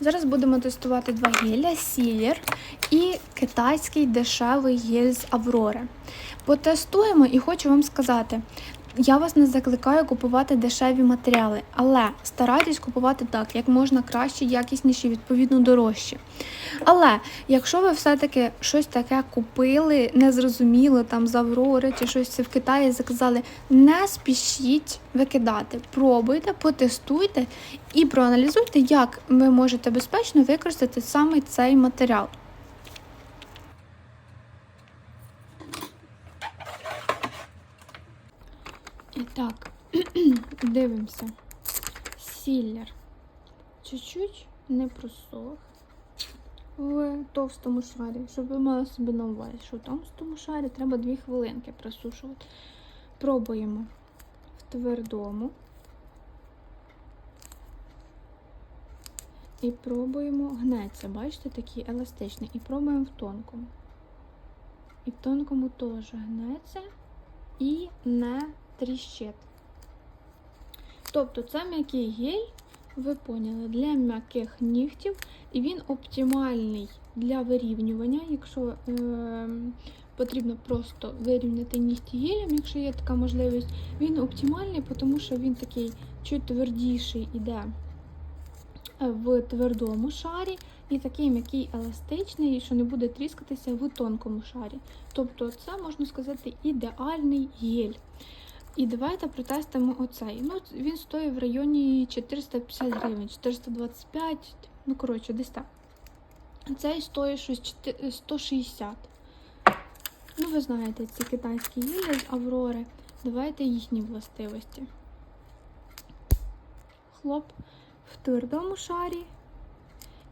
Зараз будемо тестувати два геля сілір і китайський дешевий гель з Аврори. Потестуємо і хочу вам сказати. Я вас не закликаю купувати дешеві матеріали, але старайтесь купувати так, як можна краще, якісніші, відповідно дорожчі. Але якщо ви все-таки щось таке купили, незрозуміло там з Аврори чи щось в Китаї заказали, не спішіть викидати. Пробуйте, потестуйте і проаналізуйте, як ви можете безпечно використати саме цей матеріал. І так, дивимося. Сіллер. Чуть-чуть не просох в товстому шарі, щоб ви мали собі на увазі, що в товстому шарі треба 2 хвилинки просушувати. Пробуємо в твердому. І пробуємо гнеться, бачите, такий еластичний. І пробуємо в тонкому. І в тонкому теж гнеться і не тріщить. Тобто це м'який гель, ви поняли, для м'яких нігтів, і він оптимальний для вирівнювання, якщо е, потрібно просто вирівняти нігті гелем, якщо є така можливість, він оптимальний, тому що він такий чуть твердіший іде в твердому шарі, і такий м'який еластичний, що не буде тріскатися в тонкому шарі. Тобто, це можна сказати ідеальний гель. І давайте протестимо оцей. Ну, він стоїть в районі 450 гривень, 425, ну, коротше, десь так. Цей стоїть щось 160. Ну, ви знаєте, ці китайські гілі з Аврори. Давайте їхні властивості. Хлоп в твердому шарі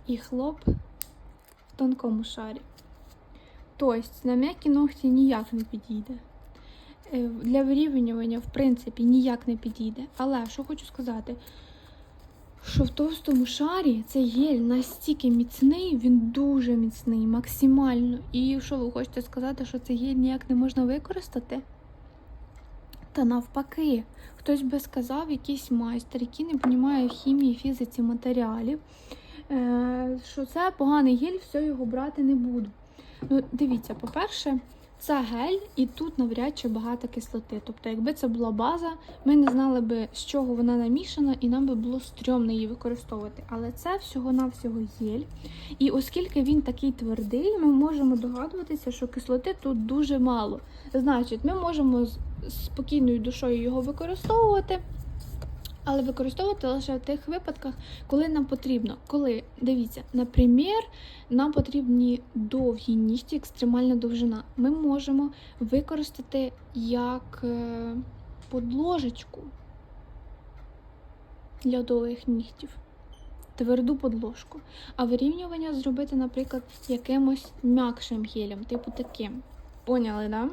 і хлоп в тонкому шарі. Тобто, на м'які ногті ніяк не підійде. Е, Для вирівнювання, в принципі, ніяк не підійде. Але що хочу сказати, що в товстому шарі цей гель настільки міцний, він дуже міцний, максимально. І що ви хочете сказати, що цей гель ніяк не можна використати? Та навпаки, хтось би сказав, якийсь майстер, який не розуміє хімії, фізиці матеріалів, е, що це поганий гель, все його брати не буду. Ну, дивіться, по-перше, це гель, і тут навряд чи багато кислоти. Тобто, якби це була база, ми не знали би, з чого вона намішана, і нам би було стрьомно її використовувати. Але це всього-навсього гель. І оскільки він такий твердий, ми можемо догадуватися, що кислоти тут дуже мало. Значить, ми можемо з спокійною душою його використовувати. Але використовувати лише в тих випадках, коли нам потрібно. Коли, дивіться, наприклад, нам потрібні довгі нігті, екстремальна довжина. Ми можемо використати як е, подложечку для довгих нігтів, тверду подложку. А вирівнювання зробити, наприклад, якимось м'якшим гелем, типу таким. Поняли, да?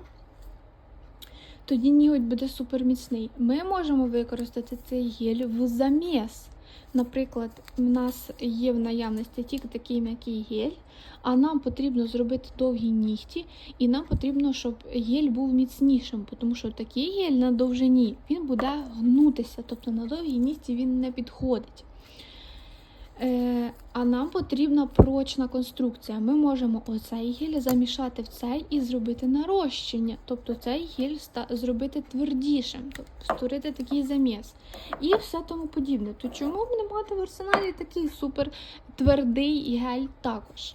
Тоді ніготь буде суперміцний. Ми можемо використати цей гель в заміс. Наприклад, в нас є в наявності тільки такий м'який гель, а нам потрібно зробити довгі нігті, і нам потрібно, щоб гель був міцнішим, тому що такий гель на довжині він буде гнутися, тобто на довгій нігті він не підходить. Е, а нам потрібна прочна конструкція. Ми можемо оцей гель замішати в цей і зробити нарощення. Тобто цей гель ста- зробити твердішим, тобто створити такий заміс. І все тому подібне. То чому б не мати в арсеналі такий супер твердий гель також?